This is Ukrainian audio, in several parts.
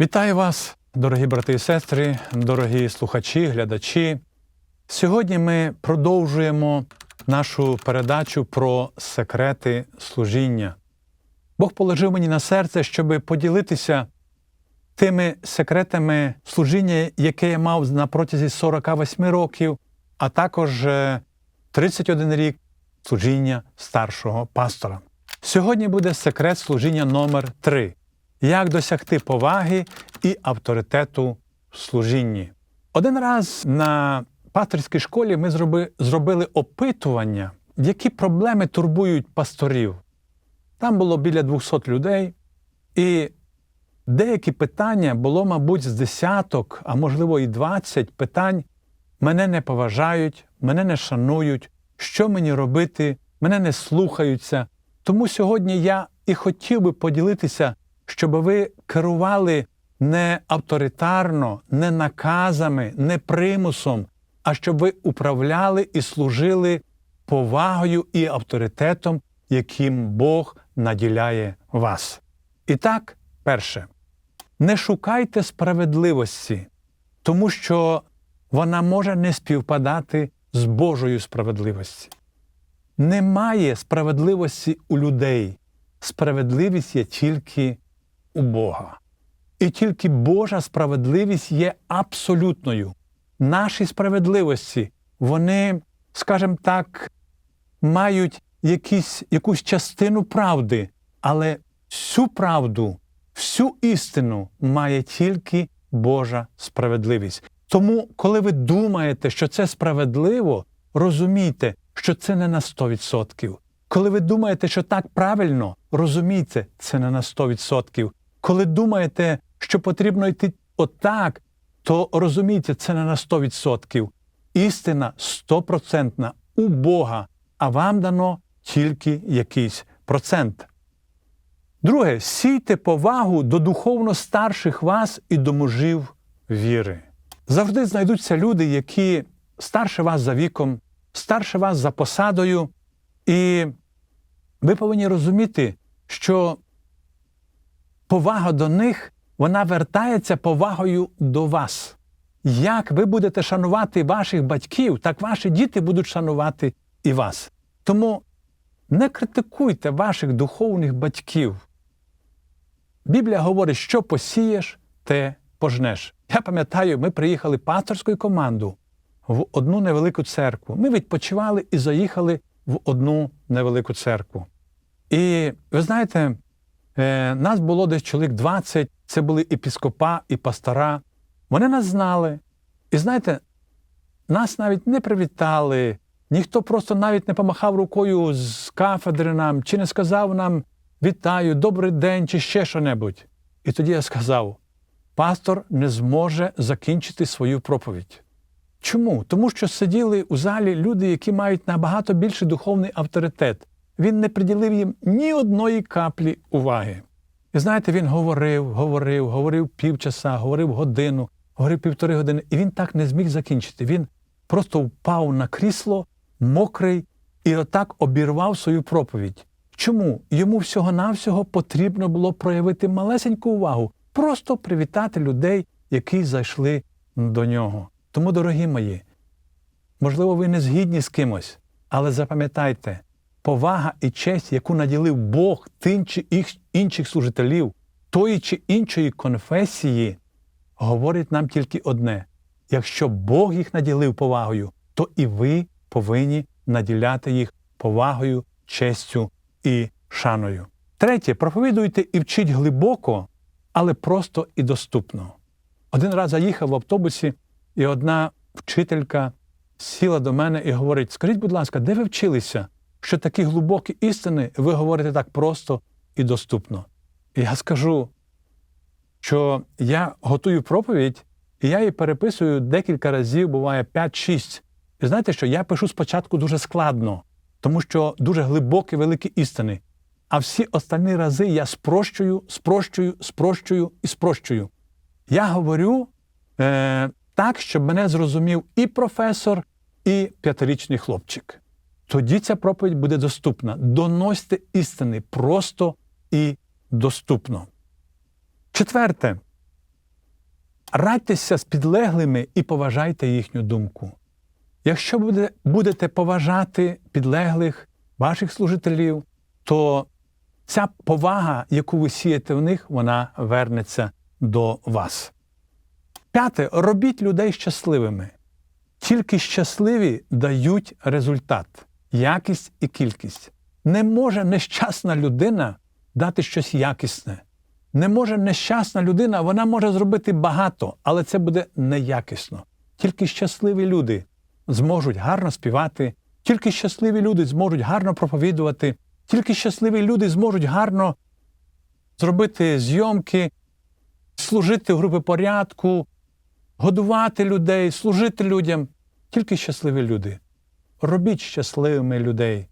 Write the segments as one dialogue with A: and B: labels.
A: Вітаю вас, дорогі брати і сестри, дорогі слухачі, глядачі. Сьогодні ми продовжуємо нашу передачу про секрети служіння. Бог положив мені на серце, щоб поділитися тими секретами служіння, яке я мав на протязі 48 років, а також е, 31 рік служіння старшого пастора. Сьогодні буде секрет служіння номер 3 як досягти поваги і авторитету в служінні. Один раз на пасторській школі ми зроби, зробили опитування, які проблеми турбують пасторів. Там було біля 200 людей, і деякі питання було, мабуть, з десяток, а можливо і 20 питань. Мене не поважають, мене не шанують, що мені робити, мене не слухаються. Тому сьогодні я і хотів би поділитися, щоб ви керували не авторитарно, не наказами, не примусом, а щоб ви управляли і служили повагою і авторитетом, яким Бог наділяє вас. І так, перше, не шукайте справедливості, тому що вона може не співпадати з Божою справедливості. Немає справедливості у людей. Справедливість є тільки у Бога. І тільки Божа справедливість є абсолютною. Наші справедливості, вони, скажімо так, мають якісь, якусь частину правди, але всю правду, всю істину має тільки Божа справедливість. Тому, коли ви думаєте, що це справедливо, розумійте, що це не на 100%. Коли ви думаєте, що так правильно, розумійте, це не на 100%. Коли думаєте, що потрібно йти отак, то розумійте, це не на 100%. Істина стопроцентна у Бога, а вам дано тільки якийсь процент. Друге, сійте повагу до духовно старших вас і до мужів віри. Завжди знайдуться люди, які старше вас за віком, старше вас за посадою, і ви повинні розуміти, що повага до них вона вертається повагою до вас. Як ви будете шанувати ваших батьків, так ваші діти будуть шанувати і вас. Тому не критикуйте ваших духовних батьків. Біблія говорить, що посієш, те пожнеш. Я пам'ятаю, ми приїхали пасторською командою в одну невелику церкву. Ми відпочивали і заїхали в одну невелику церкву. І ви знаєте, е, нас було десь чоловік 20, це були епіскопа і пастора. Вони нас знали. І знаєте, нас навіть не привітали, ніхто просто навіть не помахав рукою з кафедри нам, чи не сказав нам вітаю, добрий день, чи ще що-небудь. І тоді я сказав: пастор не зможе закінчити свою проповідь. Чому? Тому що сиділи у залі люди, які мають набагато більший духовний авторитет. Він не приділив їм ні одної каплі уваги. І знаєте, він говорив, говорив, говорив півчаса, говорив годину, говорив півтори години, і він так не зміг закінчити. Він просто впав на крісло, мокрий, і отак обірвав свою проповідь. Чому? Йому всього-навсього потрібно було проявити малесеньку увагу, просто привітати людей, які зайшли до нього. Тому, дорогі мої, можливо, ви не згідні з кимось, але запам'ятайте, повага і честь, яку наділив Бог тим чи інших служителів, тої чи іншої конфесії, говорить нам тільки одне: якщо Бог їх наділив повагою, то і ви повинні наділяти їх повагою, честю і шаною. Третє, проповідуйте і вчіть глибоко, але просто і доступно. Один раз я їхав в автобусі, і одна вчителька сіла до мене і говорить: Скажіть, будь ласка, де ви вчилися, що такі глибокі істини ви говорите так просто і доступно? Я скажу, що я готую проповідь, і я її переписую декілька разів, буває 5-6. І знаєте, що я пишу спочатку дуже складно, тому що дуже глибокі, великі істини. А всі останні рази я спрощую, спрощую, спрощую і спрощую. Я говорю е, так, щоб мене зрозумів і професор, і п'ятирічний хлопчик. Тоді ця проповідь буде доступна. Доносьте істини просто і доступно. Четверте, Радьтеся з підлеглими і поважайте їхню думку. Якщо буде- будете поважати підлеглих, ваших служителів, то ця повага, яку ви сієте в них, вона вернеться до вас. П'яте, робіть людей щасливими. Тільки щасливі дають результат, якість і кількість. Не може нещасна людина дати щось якісне. Не може нещасна людина, вона може зробити багато, але це буде неякісно. Тільки щасливі люди зможуть гарно співати, тільки щасливі люди зможуть гарно проповідувати, тільки щасливі люди зможуть гарно зробити зйомки, служити в групи порядку, годувати людей, служити людям. Тільки щасливі люди. Робіть щасливими людей,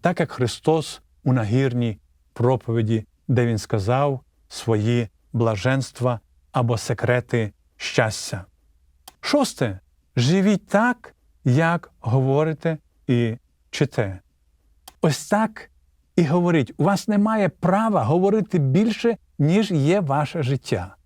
A: так як Христос у нагірній проповіді, де Він сказав свої блаженства або секрети щастя. Шосте. Живіть так, як говорите і чите. Ось так і говоріть. У вас немає права говорити більше, ніж є ваше життя.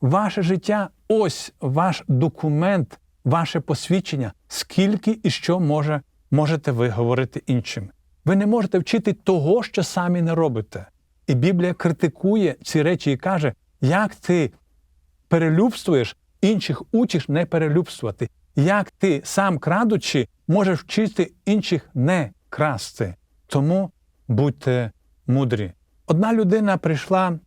A: Ваше життя ось ваш документ, ваше посвідчення, скільки і що може, можете ви говорити іншим. Ви не можете вчити того, що самі не робите. І Біблія критикує ці речі і каже, як ти перелюбствуєш, інших учиш не перелюбствувати. Як ти сам крадучи, можеш вчити інших не красти. Тому будьте мудрі. Одна людина прийшла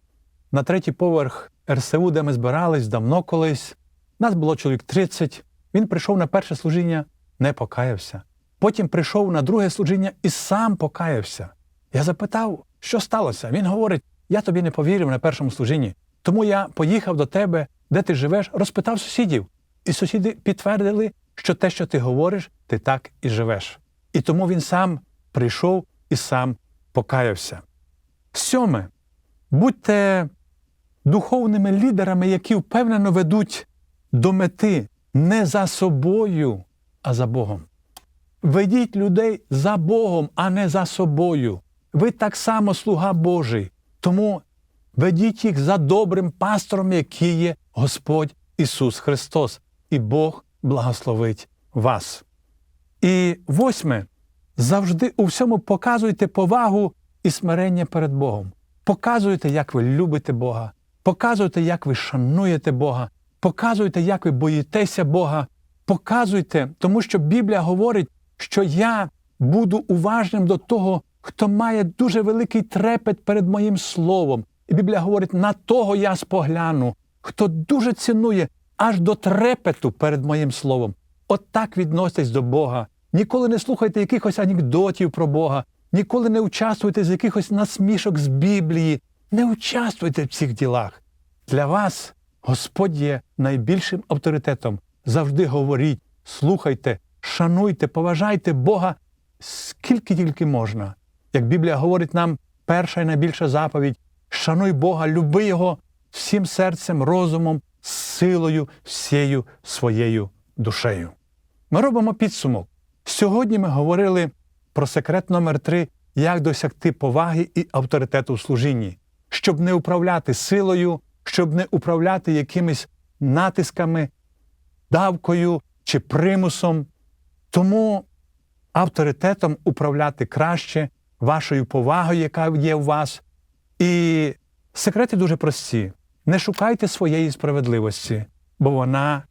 A: на третій поверх РСУ, де ми збирались давно колись. Нас було чоловік 30. Він прийшов на перше служіння, не покаявся. Потім прийшов на друге служіння і сам покаявся. Я запитав, що сталося. Він говорить: я тобі не повірив на першому служінні. Тому я поїхав до тебе, де ти живеш, розпитав сусідів. І сусіди підтвердили, що те, що ти говориш, ти так і живеш. І тому він сам прийшов і сам покаявся. Сьоме. Будьте духовними лідерами, які впевнено ведуть до мети не за собою, а за Богом. Ведіть людей за Богом, а не за собою. Ви так само слуга Божий. Тому ведіть їх за добрим пастором, який є Господь Ісус Христос, і Бог благословить вас. І восьме. Завжди у всьому показуйте повагу і смирення перед Богом. Показуйте, як ви любите Бога, показуйте, як ви шануєте Бога, показуйте, як ви боїтеся Бога. Показуйте, тому що Біблія говорить, що я буду уважним до того, хто має дуже великий трепет перед моїм словом. І Біблія говорить, на того я спогляну, хто дуже цінує аж до трепету перед моїм словом. От так відноситесь до Бога. Ніколи не слухайте якихось анекдотів про Бога, ніколи не участвуйте з якихось насмішок з Біблії. Не участвуйте в цих ділах. Для вас Господь є найбільшим авторитетом. Завжди говоріть, слухайте, шануйте, поважайте Бога скільки тільки можна. Як Біблія говорить нам, перша і найбільша заповідь шануй Бога, люби Його всім серцем, розумом, силою, всією своєю душею. Ми робимо підсумок. Сьогодні ми говорили про секрет номер три, як досягти поваги і авторитету в служінні, щоб не управляти силою, щоб не управляти якимись натисками, давкою чи примусом. Тому авторитетом управляти краще, вашою повагою, яка є у вас. І секрети дуже прості. Не шукайте своєї справедливості, бо вона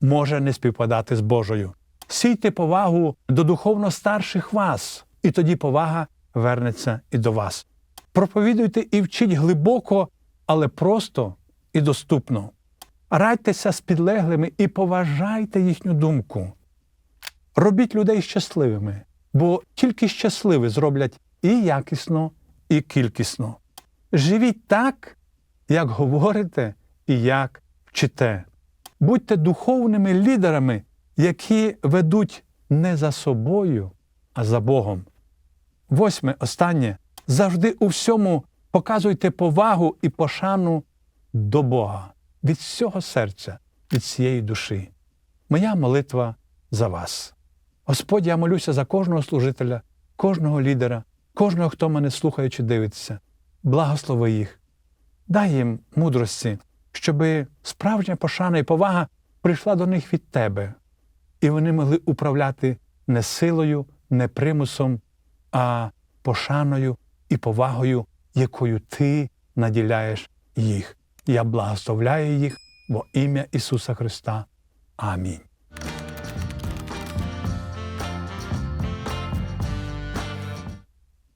A: може не співпадати з Божою. Сійте повагу до духовно старших вас, і тоді повага вернеться і до вас. Проповідуйте і вчіть глибоко, але просто і доступно. Радьтеся з підлеглими і поважайте їхню думку. Робіть людей щасливими, бо тільки щасливі зроблять і якісно, і кількісно. Живіть так, як говорите і як вчите. Будьте духовними лідерами, які ведуть не за собою, а за Богом. Восьме, останнє. Завжди у всьому показуйте повагу і пошану до Бога від всього серця, від всієї душі. Моя молитва за вас. Господь, я молюся за кожного служителя, кожного лідера, кожного, хто мене слухає чи дивиться. Благослови їх. Дай їм мудрості, щоб справжня пошана і повага прийшла до них від тебе, і вони могли управляти не силою, не примусом, а пошаною і повагою, якою ти наділяєш їх. Я благословляю їх во ім'я Ісуса Христа. Амінь.